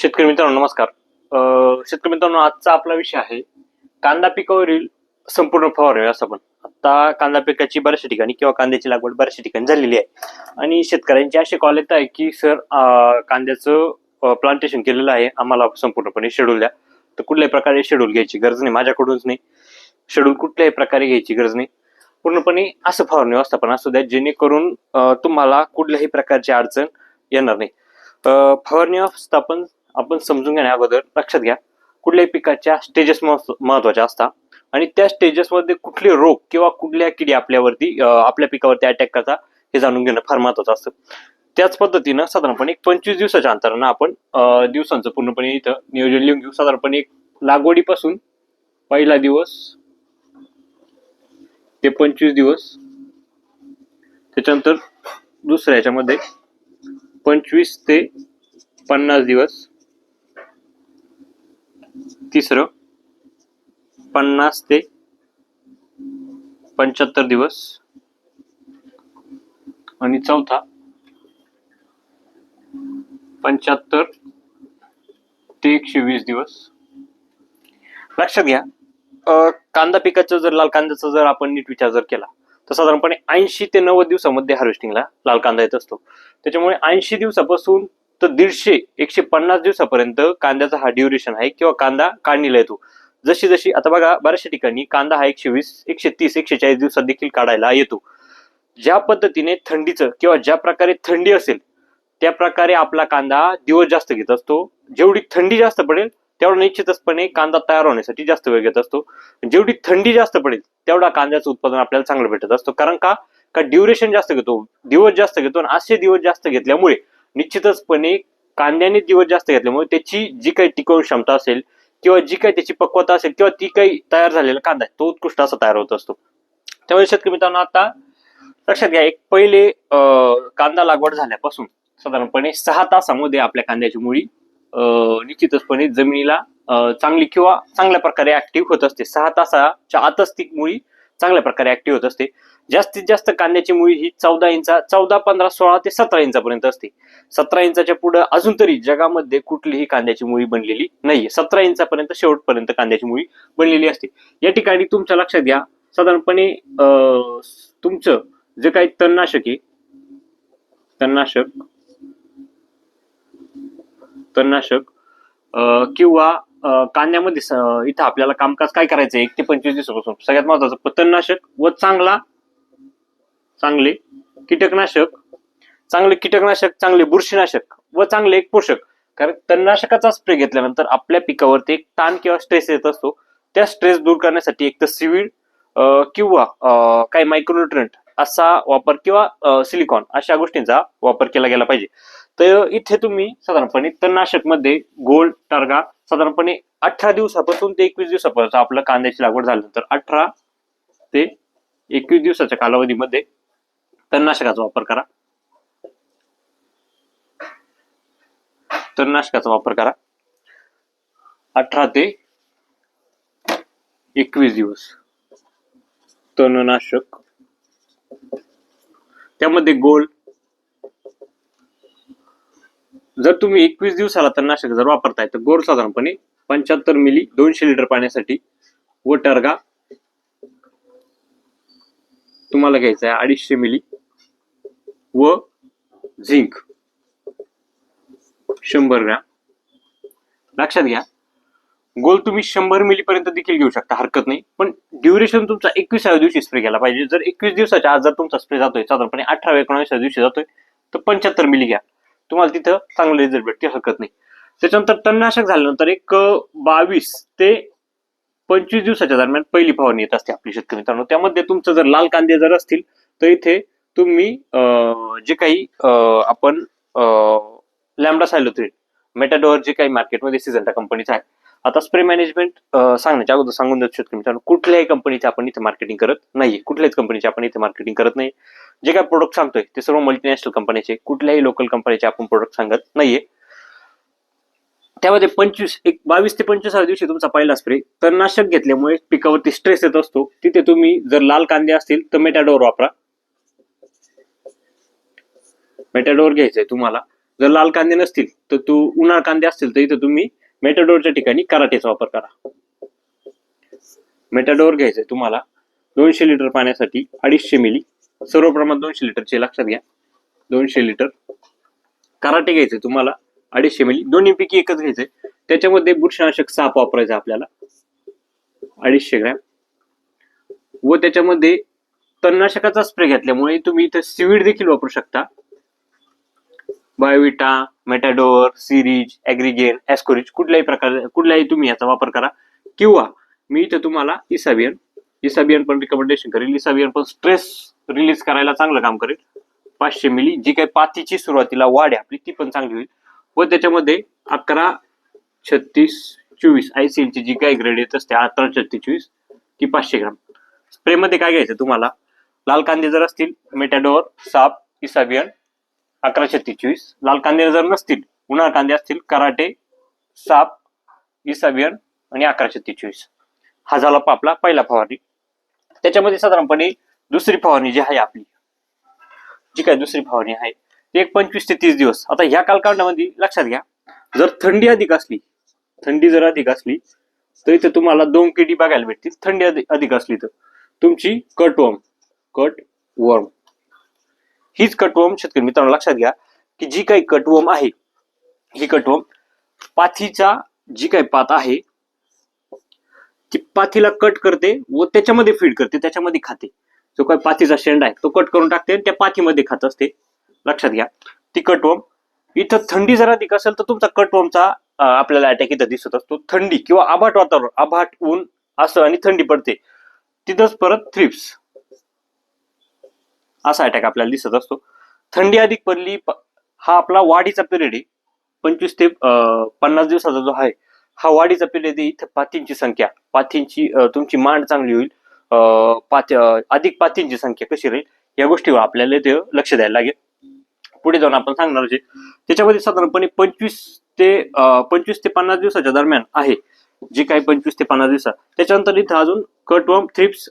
शेतकरी मित्रांनो नमस्कार. शेतकरी मित्रांनो आजचा आपला विषय आहे कांदा पिकावरील संपूर्ण फवारणी व्यवस्थापन आता कांदा पिकाची बऱ्याचशा ठिकाणी किंवा कांद्याची लागवड बऱ्याचशा ठिकाणी झालेली आहे. आणि शेतकऱ्यांचे असे कॉल येत आहे की सर कांद्याचं प्लांटेशन केलेलं आहे आम्हाला संपूर्णपणे शेड्यूल द्या. तर कुठल्याही प्रकारे शेड्यूल घ्यायची गरज नाही माझ्याकडूनच नाही. शेड्यूल कुठल्याही प्रकारे घ्यायची गरज नाही. पूर्णपणे असं फवारणी व्यवस्थापन असू द्या जेणेकरून तुम्हाला कुठल्याही प्रकारची अडचण येणार नाही. फवारणी व्यवस्थापन आपण समजून घेण्या अगोदर लक्षात घ्या. कुठल्याही पिकाच्या स्टेजेस महत्त्वाच्या असतात आणि त्या स्टेजेसमध्ये कुठले रोग किंवा कुठल्या किडी आपल्यावरती आपल्या पिकावरती अटॅक करता हे जाणून घेणं फार महत्वाचं असतं. त्याच पद्धतीनं साधारणपणे एक पंचवीस दिवसाच्या अंतरानं आपण दिवसांचं पूर्णपणे इथं नियोजन लिहून घेऊ. साधारणपणे एक लागवडीपासून पहिला दिवस ते पंचवीस दिवस. त्याच्यानंतर दुसऱ्या याच्यामध्ये पंचवीस ते पन्नास दिवस. तिसरं पन्नास ते पंच्याहत्तर दिवस. आणि चौथा पंच्याहत्तर ते एकशे वीस दिवस. लक्षात घ्या कांदा पिकाचं जर लाल कांद्याचा जर आपण नीट विचार जर केला तर साधारणपणे ऐंशी ते नव्वद दिवसामध्ये हार्वेस्टिंगला लाल कांदा येत असतो. त्याच्यामुळे ऐंशी दिवसापासून तर दीडशे एकशे पन्नास दिवसापर्यंत कांद्याचा हा ड्युरेशन आहे किंवा कांदा काढणीला येतो. जशी जशी आता बघा बऱ्याचशा ठिकाणी कांदा हा एकशे वीस एकशे तीस एकशे चाळीस दिवसात देखील काढायला येतो. ज्या पद्धतीने थंडीचं किंवा ज्या प्रकारे थंडी असेल त्या प्रकारे आपला कांदा दिवस जास्त घेत असतो. जेवढी थंडी जास्त पडेल तेवढा निश्चितचपणे कांदा तयार होण्यासाठी जास्त वेळ घेत असतो. जेवढी थंडी जास्त पडेल तेवढा कांद्याचं उत्पादन आपल्याला चांगलं भेटत असतो. कारण का? का ड्युरेशन जास्त घेतो दिवस जास्त घेतो आणि असे दिवस जास्त घेतल्यामुळे निश्चितचपणे कांद्याने दिवस जास्त घेतल्यामुळे त्याची जी काही टिकवून क्षमता असेल किंवा जी काही त्याची पक्वता असेल किंवा ती काही तयार झालेला कांदा आहे तो उत्कृष्ट असा तयार होत असतो. त्यामुळे शेतकरी मित्रांनो आता लक्षात घ्या एक पहिले कांदा लागवड झाल्यापासून साधारणपणे सहा तासामध्ये आपल्या कांद्याची मुळी निश्चितचपणे जमिनीला चांगली किंवा चांगल्या प्रकारे ऍक्टिव्ह होत असते. सहा तासाच्या आतच ती मुळी चांगल्या प्रकारे ऍक्टिव्ह होत असते. जास्तीत जास्त कांद्याची मुळी ही चौदा इंचा चौदा पंधरा सोळा ते सतरा इंचापर्यंत असते. सतरा इंचाच्या पुढे अजून तरी जगामध्ये कुठलीही कांद्याची मुळी बनलेली नाहीये. सतरा इंचापर्यंत शेवटपर्यंत कांद्याची मुळी बनलेली असते. या ठिकाणी तुमच्या लक्षात घ्या साधारणपणे तुमचं जे काही तणनाशक आहे तणनाशक तणनाशक किंवा कांद्यामध्ये इथं आपल्याला कामकाज काय करायचं एक ते पंचवीस दिवसापासून. सगळ्यात महत्वाचं तणनाशक व चांगला चांगले कीटकनाशक चांगले कीटकनाशक चांगले बुरशीनाशक व चांगले एक पोषक. कारण तणनाशकाचा स्प्रे घेतल्यानंतर आपल्या पिकावरती एक ताण किंवा स्ट्रेस येत असतो. त्या स्ट्रेस दूर करण्यासाठी एक तर सिविड किंवा काही मायक्रोन्युट्रंट असा वापर किंवा सिलिकॉन अशा गोष्टींचा वापर केला गेला पाहिजे. तर इथे तुम्ही साधारणपणे तणनाशकमध्ये गोल्ड टार्गा साधारणपणे अठरा दिवसापासून ते एकवीस दिवसापर्यंत आपलं कांद्याची लागवड झाल्यानंतर अठरा ते एकवीस दिवसाच्या कालावधीमध्ये तणनाशकाचा वापर करा. तणनाशकाचा वापर करा. अठरा ते एकवीस दिवस. तणनाशक. त्यामध्ये गोल. जर तुम्ही एकवीस दिवसाला तणनाशक जर वापरताय तर गोल साधारणपणे पंच्याहत्तर मिली दोनशे लिटर पाण्यासाठी व टरगा तुम्हाला घ्यायचा आहे अडीचशे मिली. व झिंक. शंभर ग्रॅम. लक्षात घ्या. गोल तुम्ही शंभर मिली पर्यंत देखील घेऊ शकता हरकत नाही. पण ड्युरेशन तुमचा एकविसाव्या दिवशी स्प्रे केला पाहिजे. जर एकवीस दिवसाच्या आज जर तुमचा स्प्रे जातोय साधारणपणे अठरा एकोणावीसव्या दिवशी जातोय तर पंच्याहत्तर मिली घ्या. तुम्हाला तिथं चांगले रिझल्ट भेटते हरकत नाही. त्याच्यानंतर तणनाशक झाल्यानंतर एक बावीस ते पंचवीस दिवसाच्या दरम्यान पहिली फवारणी येत असते आपली शेतकरी मित्रांनो. त्यामध्ये तुमचं जर लाल कांदे जर असतील तर इथे तुम्ही जे काही आपण लॅमडा सायलोथ्रिन मेटाडोअर जे काही मार्केटमध्ये सिझंटा कंपनीचा आहे आता स्प्रे मॅनेजमेंट सांगण्याच्या अगोदर सांगून देऊ शकतो मित्रांनो कुठल्याही कंपनीचे आपण इथे मार्केटिंग करत नाही कुठल्याच कंपनीचे आपण इथे मार्केटिंग करत नाही जे काही प्रोडक्ट सांगतोय ते सर्व मल्टीनॅशनल कंपनीचे कुठल्याही लोकल कंपनीचे आपण प्रोडक्ट सांगत नाहीये. त्यामध्ये पंचवीस एक बावीस ते पंचवीसाव्या दिवशी तुमचा पहिला स्प्रे तणनाशक घेतल्यामुळे पिकावरती स्ट्रेस येत असतो. तिथे तुम्ही जर लाल कांदे असतील तर मेटाडोर वापरा. मेटाडोर घ्यायचंय तुम्हाला. जर लाल कांदे नसतील तर तू उन्हाळ कांदे असतील तर इथं तुम्ही मेटाडोरच्या ठिकाणी कराटेचा वापर करा. मेटाडोर घ्यायचंय तुम्हाला दोनशे लिटर पाण्यासाठी अडीचशे मिली. सर्व प्रमाण दोनशे लिटरचे लक्षात घ्या. दोनशे लिटर कराटे घ्यायचे तुम्हाला अडीचशे मिली. दोन्ही पैकी एकच घ्यायचंय. त्याच्यामध्ये बुरशीनाशक साप वापरायचा आपल्याला. अडीचशे ग्रॅम. व त्याच्यामध्ये तणनाशकाचा स्प्रे घेतल्यामुळे तुम्ही इथं सिविड देखील वापरू शकता. बायोविटा मेटाडोअर सिरीज ॲग्रिगेन ॲस्कोरिज कुठल्याही प्रकार कुठल्याही तुम्ही याचा वापर करा. किंवा मी इथं तुम्हाला इसाबियन इसाबियन पण रिकमेंडेशन करेल. इसाबियन पण स्ट्रेस रिलीज करायला चांगलं काम करेल. पाचशे मिली जी काही पातीची सुरुवातीला वाढ आहे आपली ती पण चांगली होईल. व त्याच्यामध्ये अकरा छत्तीस चोवीस आय सी एलची जी काही ग्रेड येत असते अकरा छत्तीस चोवीस ती पाचशे ग्राम. स्प्रेमध्ये काय घ्यायचं तुम्हाला? लाल कांदे जर असतील मेटाडोर साप इसाबियन अकराशे तेचवीस लाल कांदे जर नसतील उन्हाळ कांदे असतील कराटे साप इसाबियन आणि अकराशे तेचवीस हा झाला आपला पहिला फवारणी. त्याच्यामध्ये साधारणपणे दुसरी फवारणी जी आहे आपली जी काय दुसरी फवारणी आहे ती एक पंचवीस ते तीस दिवस. आता ह्या कालखंडामध्ये लक्षात घ्या जर थंडी अधिक असली थंडी जर अधिक असली तर इथे तुम्हाला दोन किडी बघायला भेटतील थंडी अधिक असली तर. तुमची कट वर्म कट वर्म हीच कटवम शेतकरी मित्रांनो लक्षात घ्या की जी काही कटवर्म आहे ही कटवम पाथीचा जी काही पात आहे ती पाथीला कट करते व त्याच्यामध्ये फीड करते त्याच्यामध्ये खाते. जो काही पाथीचा शेंड आहे तो कट करून टाकते आणि त्या पाथीमध्ये खात असते. लक्षात घ्या ती कटवम इथं थंडी जर अधिक असेल तर तुमचा कटवमचा आपल्याला अटॅक इथं दिसत असतो. थंडी किंवा आभाट वातावरण आभाट ऊन असं आणि थंडी पडते. तिथंच परत थ्रिप्स असा अटॅक आपल्याला दिसत असतो. थंडी अधिक पडली हा आपला वाढीचा पिरियड आहे. पंचवीस ते पन्नास दिवसाचा जो आहे हा वाढीचा पिरियड आहे. इथे पाथींची संख्या पाथींची तुमची मांड चांगली होईल. अं, पाथ अधिक पाथींची संख्या कशी राहील या गोष्टीवर आपल्याला ते लक्ष द्यायला लागेल. पुढे जाऊन आपण सांगणार जे त्याच्यामध्ये साधारणपणे पंचवीस ते पंचवीस ते पन्नास दिवसाच्या दरम्यान आहे. जे काही पंचवीस ते पन्नास दिवसात त्याच्यानंतर इथं अजून कटवर्म थ्रिप्स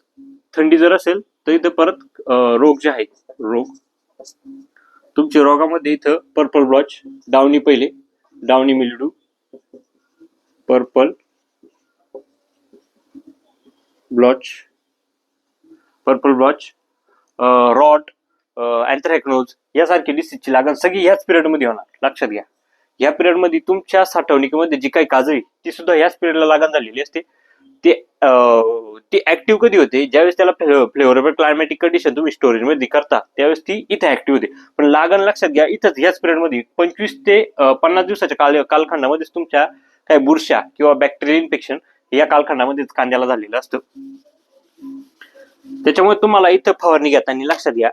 थंडी जर असेल तर इथं परत रोग जे आहेत रोग. तुमच्या रोगामध्ये इथं पर्पल ब्लॉच डावणी पहिले downy mildew purple blotch purple blotch rot anthracnose यासारखी डिसीजची लागण सगळी याच पिरियडमध्ये होणार. लक्षात घ्या. या पिरियडमध्ये तुमच्या साठवणुकीमध्ये जी काही काजळी ती सुद्धा याच पिरियडला लागण झालेली असते. ते अं, ती ऍक्टिव्ह कधी होते? ज्यावेळेस त्याला फ्लेवरेबल क्लायमॅटिक कंडिशन तुम्ही स्टोरेजमध्ये करता त्यावेळेस ती इथे ऍक्टिव्ह होते. पण लागण लक्षात घ्या इथंच ह्याच पिरियडमध्ये पंचवीस ते पन्नास दिवसाच्या काल कालखंडामध्येच तुमच्या काही बुरशा किंवा बॅक्टेरियल इन्फेक्शन या कालखंडामध्येच कांद्याला झालेलं असतं. त्याच्यामुळे तुम्हाला इथं फवारणी घेताना लक्षात घ्या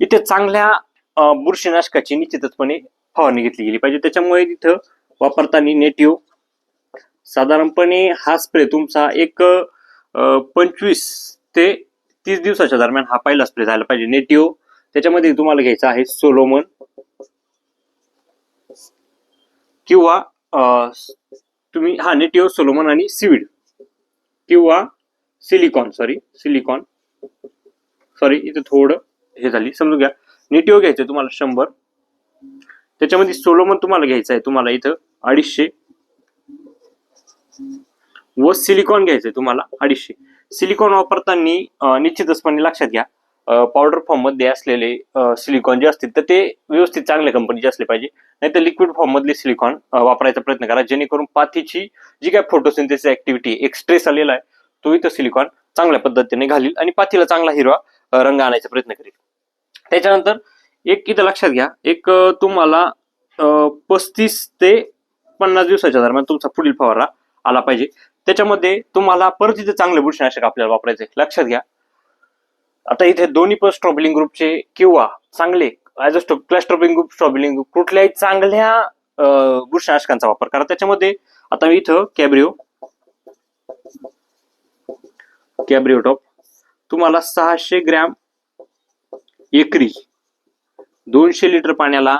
इथे चांगल्या बुरशीनाशकाची निश्चितचपणे फवारणी घेतली गेली पाहिजे. त्याच्यामुळे तिथं वापरताना नेटिव्ह साधारणपणे हा स्प्रे तुमचा एक पंचवीस ते तीस दिवसाच्या दरम्यान हा पहिला स्प्रे झाला पाहिजे. नेटिओ त्याच्यामध्ये तुम्हाला घ्यायचा आहे सोलोमन किंवा तुम्ही हा नेटिओ सोलोमन आणि सिविड किंवा सिलिकॉन सॉरी सिलिकॉन सॉरी इथे थोडं हे झाली. समजून घ्या. नेटिओ घ्यायचं तुम्हाला शंभर. त्याच्यामध्ये सोलोमन तुम्हाला घ्यायचं आहे तुम्हाला इथं अडीचशे. व सिलिकॉन घ्यायचंय तुम्हाला अडीचशे. सिलिकॉन वापरताना निश्चितचपणे लक्षात घ्या पावडर फॉर्ममध्ये असलेले सिलिकॉन जे असतील तर ते व्यवस्थित चांगल्या कंपनीचे असले पाहिजे. नाही तर लिक्विड फॉर्म मधले सिलिकॉन वापरायचा प्रयत्न करा जेणेकरून पाथीची जी काय फोटोसिंथेसिस ऍक्टिव्हिटी एक स्ट्रेस आलेला आहे तो इथं सिलिकॉन चांगल्या पद्धतीने घालील आणि पाथीला चांगला हिरवा रंग आणायचा प्रयत्न करेल. त्याच्यानंतर एक इथं लक्षात घ्या एक तुम्हाला पस्तीस ते पन्नास दिवसाच्या दरम्यान तुमचा पुढील फवारा आला पाहिजे. त्याच्यामध्ये तुम्हाला परत इथे चांगले बुरशीनाशक आपल्याला वापरायचे लक्षात घ्या. आता इथे दोन्ही पण स्ट्रॉबेलिंग ग्रुपचे किंवा चांगले ऍज अ क्लॅस्ट्रॉबिंग ग्रुप स्ट्रॉबेलिंग ग्रुप कुठल्याही चांगल्या बुरशीनाशकांचा वापर करा. त्याच्यामध्ये आता मी इथं कॅब्रिओ कॅब्रिओ टॉप तुम्हाला सहाशे ग्रॅम एकरी दोनशे लिटर पाण्याला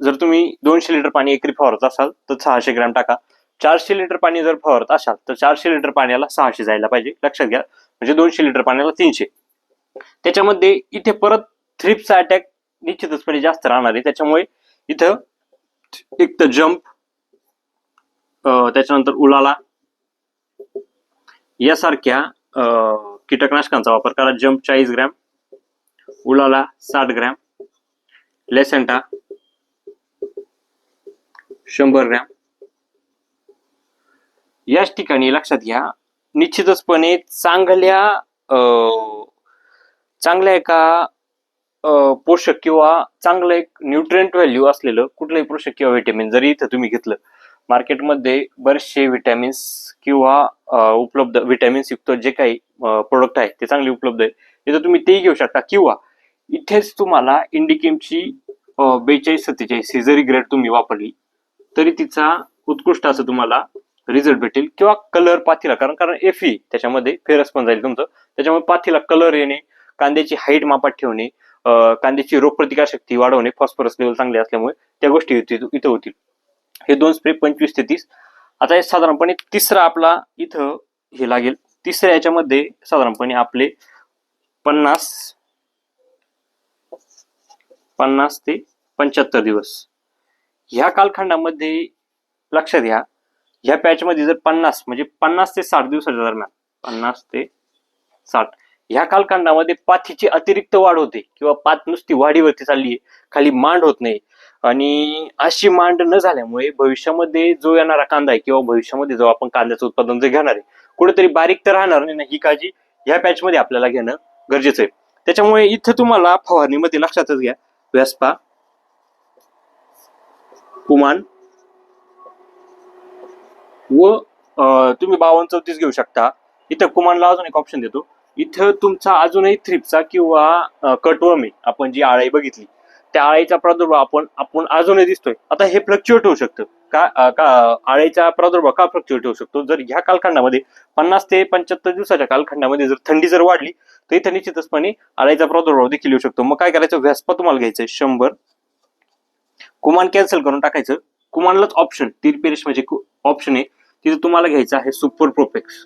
जर तुम्ही दोनशे लिटर पाणी एकरी फवारत असाल तर सहाशे ग्रॅम टाका. चारशे लिटर पाणी जर फवारत असाल तर चारशे लिटर पाण्याला सहाशे जायला पाहिजे. लक्षात घ्या. म्हणजे दोनशे लिटर पाण्याला तीनशे. त्याच्यामध्ये इथे परत थ्रिपचा अटॅक निश्चितचपणे जास्त राहणार आहे. त्याच्यामुळे इथं एक तर जम्प त्याच्यानंतर उलाला. यासारख्या कीटकनाशकांचा वापर करा. जम्प चाळीस ग्रॅम उलाला साठ ग्रॅम लेसेंटा शंभर ग्रॅम याच ठिकाणी लक्षात घ्या. निश्चितचपणे चांगल्या चांगल्या एका पोषक किंवा चांगलं एक न्यूट्रिएंट व्हॅल्यू असलेलं कुठलंही पोषक किंवा व्हिटॅमिन जरी इथं तुम्ही घेतलं मार्केटमध्ये बरेचसे व्हिटॅमिन्स किंवा उपलब्ध व्हिटॅमिन्स युक्त जे काही प्रोडक्ट आहेत ते चांगले उपलब्ध आहे इथं तुम्ही तेही घेऊ शकता किंवा इथेच तुम्हाला इंडिकेमची बेचाळीस सत्तेचाळीस ही जरी ग्रेड तुम्ही वापरली तरी तिचा उत्कृष्ट असं तुम्हाला रिझल्ट भेटेल किंवा कलर पाथीला कारण कारण एफी त्याच्यामध्ये फेरस पण जाईल तुमचं. त्याच्यामुळे पाथीला कलर येणे कांद्याची हाईट मापात ठेवणे कांद्याची रोगप्रतिकारशक्ती वाढवणे फॉस्फरस लेवल चांगले असल्यामुळे त्या गोष्टी इथं होतील. हे दोन स्प्रे पंचवीस ते तीस. आता हे साधारणपणे तिसरा आपला इथं हे लागेल. तिसऱ्या याच्यामध्ये साधारणपणे आपले पन्नास पन्नास ते पंच्याहत्तर दिवस. ह्या कालखंडामध्ये लक्षात घ्या ह्या पॅचमध्ये जर पन्नास म्हणजे पन्नास ते साठ दिवसाच्या दरम्यान. पन्नास ते साठ. ह्या कालखंडामध्ये पाथीची अतिरिक्त वाढ होते किंवा पात नुसती वाढीवरती चालली आहे खाली मांड होत नाही. आणि अशी मांड न झाल्यामुळे भविष्यामध्ये जो येणारा कांदा आहे किंवा भविष्यामध्ये जो आपण कांद्याचं उत्पादन जे घेणार आहे कुठेतरी बारीक तर राहणार नाही ही काळजी ह्या पॅचमध्ये आपल्याला घेणं गरजेचं आहे. त्याच्यामुळे इथं तुम्हाला फवारणीमध्ये लक्षातच घ्या. व्यासपा कुमान व तुम्ही बावन्न चौतीस घेऊ शकता. इथं कुमानला अजून एक ऑप्शन देतो. इथं तुमचा अजूनही थ्रिपचा किंवा कटवर्म आहे. आपण जी आळाई बघितली. त्या आळीचा प्रादुर्भाव आपण आपण अजूनही दिसतोय. आता हे फ्लक्च्युएट होऊ शकतं. का का आळीचा प्रादुर्भाव का फ्लक्च्युएट होऊ शकतो? जर ह्या कालखंडामध्ये पन्नास ते पंच्याहत्तर दिवसाच्या कालखंडामध्ये जर थंडी जर वाढली तर इथं निश्चितचपणे आळीचा प्रादुर्भाव देखील येऊ शकतो. मग काय करायचं? व्यासपा तुम्हाला घ्यायचंय. शंभर. कुमान कॅन्सल करून टाकायचं. कुमानलाच ऑप्शन तिरपेरेश म्हणजे ऑप्शन आहे. तिथे तुम्हाला घ्यायचं आहे सुपर प्रोपेक्स.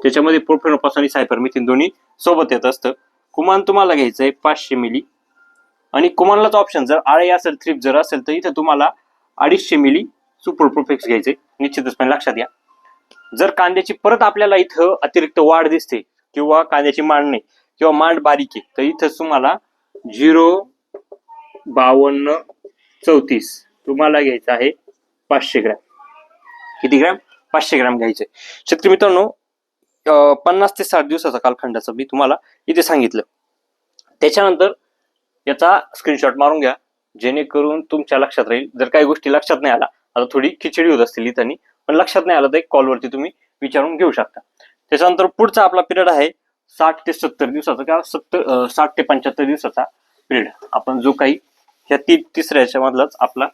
त्याच्यामध्ये प्रोफेनोपास आणि सायपरमिथिन दोन्ही सोबत येत असतं. कुमान तुम्हाला घ्यायचं आहे पाचशे मिली आणि कुमानलाच ऑप्शन जर आळे असेल थ्रिप जर असेल तर इथं तुम्हाला अडीचशे मिली सुपर प्रोफेक्स घ्यायचे निश्चितचपणे लक्षात घ्या जर कांद्याची परत आपल्याला इथं अतिरिक्त वाढ दिसते किंवा कांद्याची मांड नाही किंवा मांड बारीक आहे तर इथं तुम्हाला झिरो बावन्न चौतीस. तुम्हाला घ्यायचं आहे पाचशे ग्रॅम. किती ग्रॅम? पाचशे ग्रॅम घ्यायचे. शेतकरी मित्रांनो पन्नास ते साठ दिवसाचा कालखंडाचं मी तुम्हाला इथे सांगितलं. त्याच्यानंतर याचा स्क्रीनशॉट मारून घ्या जेणेकरून तुमच्या लक्षात राहील. जर काही गोष्टी लक्षात नाही आला आता थोडी खिचडी होत असतील इथं पण लक्षात नाही आलं तर एक कॉलवरती तुम्ही विचारून घेऊ शकता. त्याच्यानंतर पुढचा आपला पिरियड आहे साठ ते सत्तर दिवसाचा किंवा सत्तर साठ ते पंच्याहत्तर दिवसाचा पिरियड. आपण जो काही ह्या ती तिसऱ्या याच्यामधलाच आपला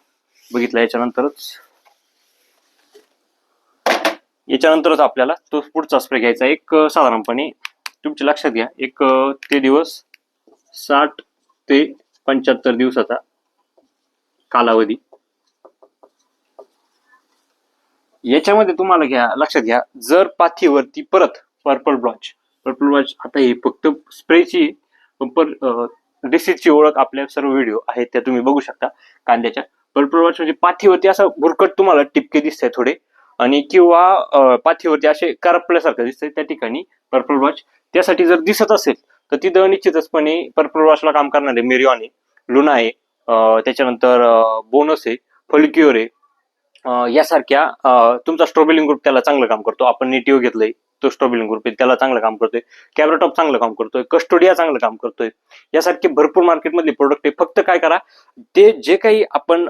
बघितला याच्यानंतरच. याच्यानंतरच आपल्याला तो पुढचा स्प्रे घ्यायचा. एक साधारणपणे तुमच्या लक्षात घ्या. एक ते दिवस साठ ते पंच्याहत्तर दिवसाचा कालावधी. याच्यामध्ये तुम्हाला घ्या लक्षात घ्या. जर पाथीवरती परत पर्पल ब्लॉच पर्पल ब्लॉच आता हे फक्त स्प्रेची डिसीजची ओळख आपल्या सर्व व्हिडिओ आहेत त्या तुम्ही बघू शकता कांद्याच्या. पर्पल ब्लॉच म्हणजे पाथीवरती असं भुरकट तुम्हाला टिपके दिसत थोडे. आणि किंवा पाथीवरती असे करपल्यासारखं दिसतंय त्या ठिकाणी पर्पल वॉच त्यासाठी जर दिसत असेल तर तिथं निश्चितचपणे पर्पल वॉचला काम करणारे मेरिऑन आहे लुना आहे. त्याच्यानंतर बोनस आहे फलक्युअर आहे. यासारख्या तुमचा स्ट्रॉबेलिंग ग्रुप त्याला चांगलं काम करतो. आपण नेटिव्ह घेतलंय. तो स्टॉबिलिंग ग्रुप आहे. त्याला चांगलं काम करतोय. कॅब्राटॉप चांगलं काम करतोय. कस्टोडिया चांगलं काम करतोय. यासारखे भरपूर मार्केटमधले प्रोडक्ट आहे. फक्त काय करा ते जे काही आपण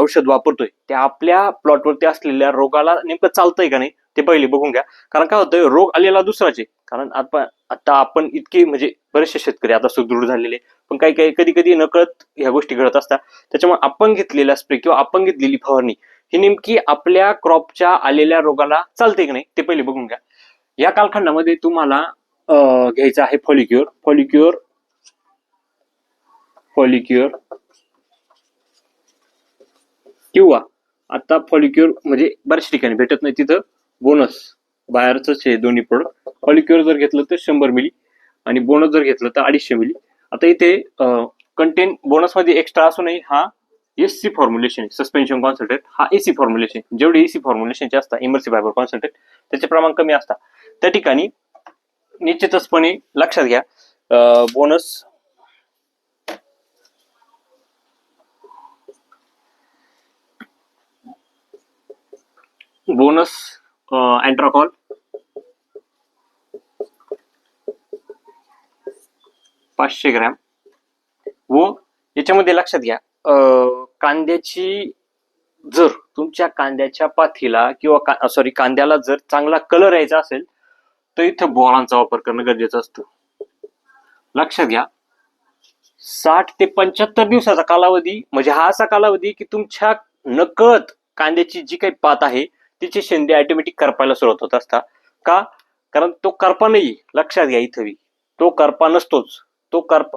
औषध वापरतोय ते आपल्या प्लॉटवरती असलेल्या रोगाला नेमकं चालतंय का नाही ते पहिले बघून घ्या. कारण काय होतंय रोग आलेला दुसराचे कारण आपण आता आपण इतके म्हणजे बरेचसे शेतकरी आता सुदृढ झालेले पण काही काही कधी कधी नकळत ह्या गोष्टी घडत असतात. त्याच्यामुळे आपण घेतलेला स्प्रे किंवा आपण घेतलेली फवारणी ही नेमकी आपल्या क्रॉपच्या आलेल्या रोगाला चालते की नाही ते पहिले बघून घ्या. या कालखंडामध्ये तुम्हाला घ्यायचं आहे फॉलिक्युअर फॉलिक्युअर फॉलिक्युअर किंवा आता फॉलिक्युअर म्हणजे बऱ्याच ठिकाणी भेटत नाही तिथं. बोनस बाहेरच आहे दोन्ही प्रोडक्ट फॉलिक्युअर जर घेतलं तर शंभर मिली आणि बोनस जर घेतलं तर अडीचशे मिली आता इथे कंटेन बोनसमध्ये एक्स्ट्रा असूनही हा S C formulation suspension concentrate हा एसी फॉर्म्युलेशन जेवढे एसी फॉर्म्युलेशनचे असतात इमर्सी फायबर कॉन्सन्ट्रेट त्याचे प्रमाण कमी असतात. त्या ठिकाणी निश्चितचपणे लक्षात घ्या. बोनस बोनस अँट्राकॉल पाचशे ग्रॅम. व याच्यामध्ये लक्षात घ्या कांद्याची जर तुमच्या कांद्याच्या पाथीला किंवा सॉरी कांद्याला जर चांगला कलर यायचा असेल तर इथं बॉलांचा वापर करणं गरजेचं असतं. लक्षात घ्या साठ ते पंच्याहत्तर दिवसाचा कालावधी म्हणजे हा असा कालावधी की तुमच्या नकळत कांद्याची जी काही पात आहे तिचे शेंदे ऑटोमॅटिक करपायला सुरुवात होत असतात. का? कारण तो करपा नाही लक्षात घ्या इथं तो करपा नसतोच. तो करप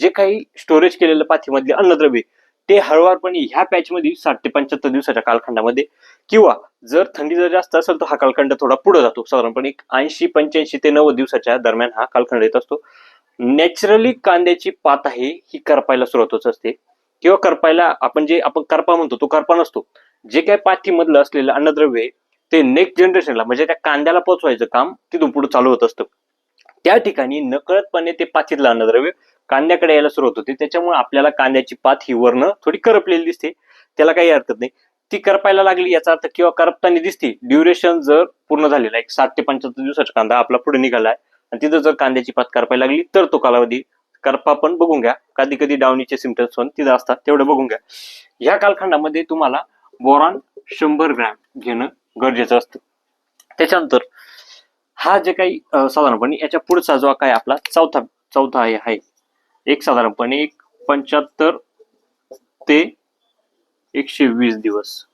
जे काही स्टोरेज केलेलं पाथीमधले अन्नद्रव्य ते हळूवारपणे ह्या पॅचमध्ये साठ ते पंच्याहत्तर दिवसाच्या कालखंडामध्ये किंवा जर थंडी जर जास्त असेल तर हा कालखंड थोडा पुढे जातो. साधारणपणे ऐंशी पंच्याऐंशी ते नव्वद दिवसाच्या दरम्यान हा कालखंड येत असतो. नॅचरली कांद्याची पात आहे ही करपायला सुरुवात होत असते. किंवा करपायला आपण जे आपण करपा म्हणतो तो करपा नसतो. जे काय पाथीमधलं असलेलं अन्नद्रव्य आहे, ते नेक्स्ट जनरेशनला म्हणजे त्या कांद्याला पोचवायचं काम तिथून पुढे चालू होत असतं. त्या ठिकाणी नकळतपणे ते पाथीतलं अन्नद्रव्य कांद्याकडे यायला सुरुवात होते. त्याच्यामुळे आपल्याला कांद्याची पात ही वर्ण थोडी करपलेली दिसते. त्याला काही हरकत नाही. ती करपायला लागली याचा अर्थ किंवा करपताना दिसते ड्युरेशन जर पूर्ण झालेला आहे एक साठ ते पंच्याहत्तर दिवसाचा कांदा आपला पुढे निघाला आहे. आणि तिथं जर कांद्याची पात करपायला लागली तर तो कालावधी करपा पण बघून घ्या. कधी कधी डावणीचे सिमटम्स पण तिथं असतात तेवढं बघून घ्या. ह्या कालखंडामध्ये तुम्हाला बोरान शंभर ग्रॅम घेणं गरजेचं असतं. त्याच्यानंतर हा जे काही साधारणपणे याच्या पुढचा जो काय आपला चौथा चौथा आहे एक साधारणपणे एक पंच्याहत्तर ते एकशे वीस दिवस.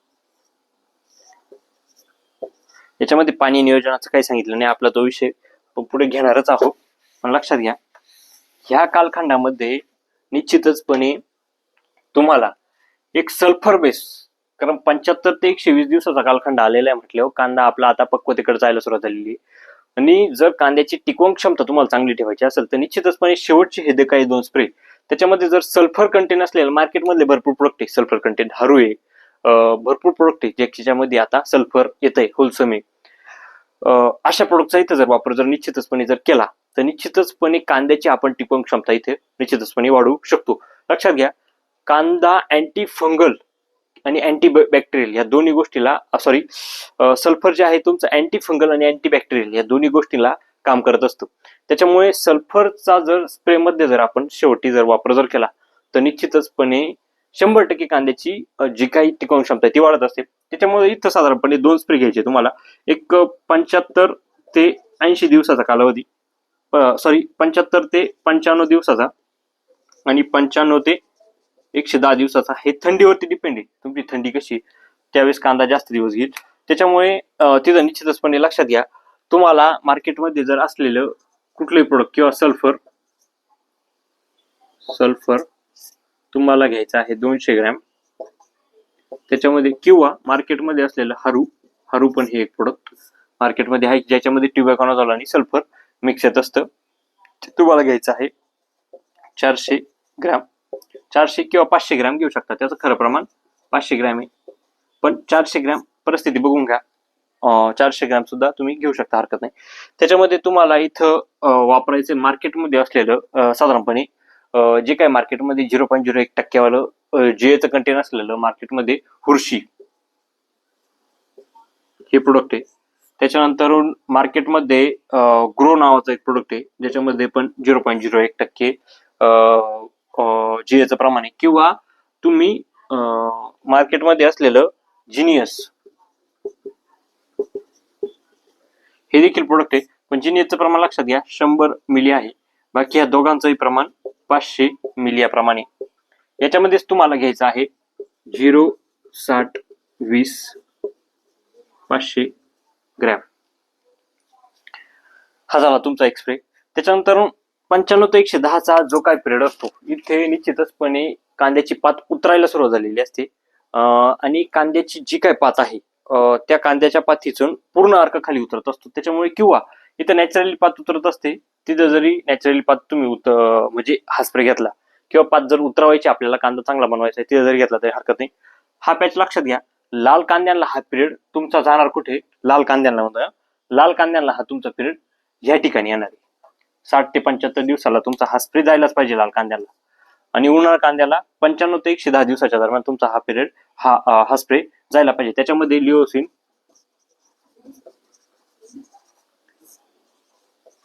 याच्यामध्ये पाणी नियोजनाचं काही सांगितलं नाही आपला तो विषय पुढे घेणारच आहोत. पण लक्षात घ्या ह्या कालखंडामध्ये निश्चितचपणे तुम्हाला एक सल्फर बेस कारण पंच्याहत्तर ते एकशे वीस दिवसाचा कालखंड आलेला आहे म्हटल्यावर कांदा आपला आता पक्वतेकडे जायला सुरुवात झालेली आहे. आणि जर कांद्याची टिकवण क्षमता तुम्हाला चांगली ठेवायची असेल तर निश्चितचपणे शेवटचे हे दे काही दोन स्प्रे त्याच्यामध्ये जर सल्फर कंटेंट असलेलं मार्केटमधले भरपूर प्रोडक्ट आहे. सल्फर कंटेंट हरू आहे. भरपूर प्रोडक्ट आहे ज्याच्यामध्ये आता सल्फर येत आहे. होलसम आहे अशा प्रोडक्टचा इथं जर वापर जर निश्चितचपणे जर केला तर निश्चितचपणे कांद्याची आपण टिकवण क्षमता इथे निश्चितचपणे वाढवू शकतो. लक्षात घ्या कांदा अँटी फंगल आणि अँटी बॅक्टेरियल या दोन्ही गोष्टीला सॉरी सल्फर जे आहे तुमचं अँटी फंगल आणि अँटी बॅक्टेरियल या दोन्ही गोष्टीला काम करत असतं. त्याच्यामुळे सल्फरचा जर स्प्रेमध्ये जर आपण शेवटी जर वापर जर केला तर निश्चितचपणे शंभर टक्के कांद्याची जी काही टिकवण क्षमता आहे ती वाढत असते. त्याच्यामुळे इथं साधारणपणे दोन स्प्रे घ्यायचे तुम्हाला. एक पंच्याहत्तर ते ऐंशी दिवसाचा कालावधी सॉरी पंच्याहत्तर ते पंच्याण्णव दिवसाचा आणि पंच्याण्णव ते एकशे दहा दिवसाचा. हे थंडीवरती डिपेंड आहे. तुमची थंडी कशी त्यावेळेस कांदा जास्त दिवस घेईल. त्याच्यामुळे तिथं निश्चितचपणे लक्षात घ्या. तुम्हाला मार्केटमध्ये जर असलेलं कुठलंही प्रोडक्ट किंवा सल्फर सल्फर तुम्हाला घ्यायचं आहे दोनशे ग्रॅम. त्याच्यामध्ये किंवा मार्केटमध्ये असलेलं हरू हरू पण हे एक प्रोडक्ट मार्केटमध्ये आहे ज्याच्यामध्ये ट्युबॅकॉनॉझॉल आणि सल्फर मिक्स येत असतं. तुम्हाला घ्यायचं आहे चारशे ग्रॅम. चारशे किंवा पाचशे ग्रॅम घेऊ शकता. त्याचं खरं प्रमाण पाचशे ग्रॅम आहे. पण चारशे ग्रॅम परिस्थिती बघून घ्या. चारशे ग्रॅम सुद्धा तुम्ही घेऊ शकता हरकत नाही. त्याच्यामध्ये तुम्हाला इथं वापरायचं मार्केटमध्ये असलेलं साधारणपणे जे काय मार्केटमध्ये झिरो पॉईंट झिरो एक टक्क्यावालं जेचं कंटेन असलेलं मार्केटमध्ये हुरशी. हे प्रोडक्ट आहे. त्याच्यानंतर मार्केटमध्ये ग्रो नावाचं एक प्रोडक्ट आहे. ज्याच्यामध्ये पण झिरो पॉईंट झिरो एक टक्के जीएचं प्रमाण आहे किंवा तुम्ही मार्केटमध्ये असलेलं जिनियस हे देखील प्रोडक्ट आहे. पण जिनियसचं प्रमाण लक्षात घ्या शंभर मिली आहे. बाकी ह्या दोघांचंही प्रमाण पाचशे मिली याप्रमाणे याच्यामध्येच तुम्हाला घ्यायचं आहे झिरो साठ वीस पाचशे ग्रॅम. हा झाला तुमचा एक्सप्रे त्याच्यानंतर पंच्याण्णव ते एकशे दहाचा जो काय पिरियड असतो इथे निश्चितचपणे कांद्याची पात उतरायला सुरुवात झालेली असते. आणि कांद्याची जी काय पात आहे त्या कांद्याच्या पातीतून पूर्ण अर्क खाली उतरत असतो. त्याच्यामुळे किंवा इथं नॅचरली पात उतरत असते तिथं जरी नॅचरली पात तुम्ही उत म्हणजे हास्प्रे घेतला किंवा पात जर उतरवायची आपल्याला कांदा चांगला बनवायचा आहे तिथं जरी घेतला तरी हरकत नाही. हा पॅच लक्षात घ्या. लाल कांद्यांना हा पिरियड तुमचा जाणार कुठे? लाल कांद्यांना लाल कांद्यांना हा तुमचा पिरियड या ठिकाणी येणार आहे. साठ ते पंच्याहत्तर दिवसाला तुमचा हा स्प्रे जायलाच पाहिजे लाल कांद्याला. आणि उन्हाळ कांद्याला पंच्याण्णव ते एकशे दहा दिवसाच्या दरम्यान तुमचा हा पिरियड हा हा स्प्रे जायला पाहिजे. त्याच्यामध्ये लिओसिन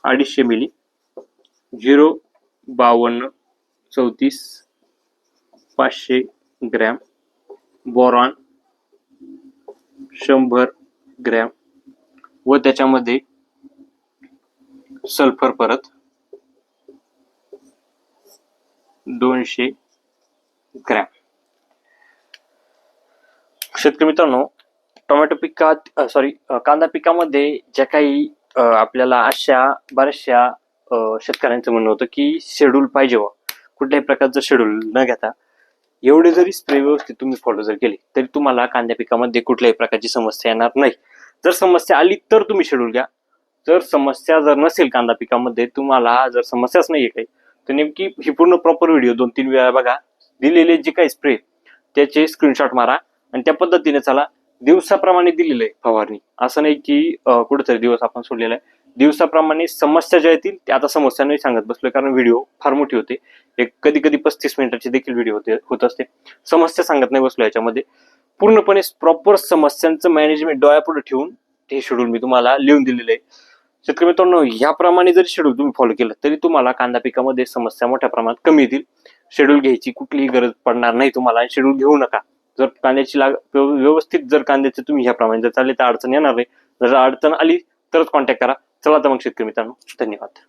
अडीचशे मिली झिरो बावन्न चौतीस पाचशे ग्रॅम बोरॉन शंभर ग्रॅम व त्याच्यामध्ये सल्फर परत. दोनशे ग्रॅम. शेतकरी मित्रांनो टोमॅटो पिकात सॉरी कांदा पिकामध्ये ज्या काही आपल्याला अशा बऱ्याचशा शेतकऱ्यांचं म्हणणं होतं की शेड्यूल पाहिजे व कुठल्याही प्रकारचं शेड्यूल न घेता एवढे जरी स्प्रे व्यवस्थित तुम्ही फॉलो जर केले तरी तुम्हाला कांद्या पिकामध्ये कुठल्याही प्रकारची समस्या येणार नाही. जर समस्या आली तर तुम्ही शेड्यूल घ्या. जर समस्या जर नसेल कांदा पिकामध्ये तुम्हाला जर समस्याच नाहीये काही तर नेमकी ही पूर्ण प्रॉपर व्हिडिओ दोन तीन वेळा बघा. दिलेले जे काही स्प्रे त्याचे स्क्रीनशॉट मारा आणि त्या पद्धतीने चला दिवसाप्रमाणे दिलेलं आहे फवारणी. असं नाही की कुठेतरी दिवस आपण सोडलेला आहे. दिवसाप्रमाणे समस्या ज्या येतील त्या आता समस्या नाही सांगत बसलोय कारण व्हिडिओ फार मोठी होते. एक कधी कधी पस्तीस मिनिटाची देखील व्हिडिओ होते होत असते. समस्या सांगत नाही बसलो याच्यामध्ये. पूर्णपणे प्रॉपर समस्यांचं मॅनेजमेंट डोळ्यापुढे ठेवून हे शेड्यूल मी तुम्हाला लिहून दिलेलं आहे. शेतकरी मित्रांनो याप्रमाणे जरी शेड्यूल तुम्ही फॉलो केलं तरी तुम्हाला कांदा पिकामध्ये समस्या मोठ्या प्रमाणात कमी येतील. शेड्यूल घ्यायची कुठलीही गरज पडणार नाही तुम्हाला आणि शेड्यूल घेऊ नका. जर कांद्याची लाग व्यव- व्यवस्थित जर कांद्याचे तुम्ही ह्याप्रमाणे जर चालले तर अडचण येणार नाही. जर अडचण आली तरच कॉन्टॅक्ट करा. चला तर मग शेतकरी मित्रांनो धन्यवाद.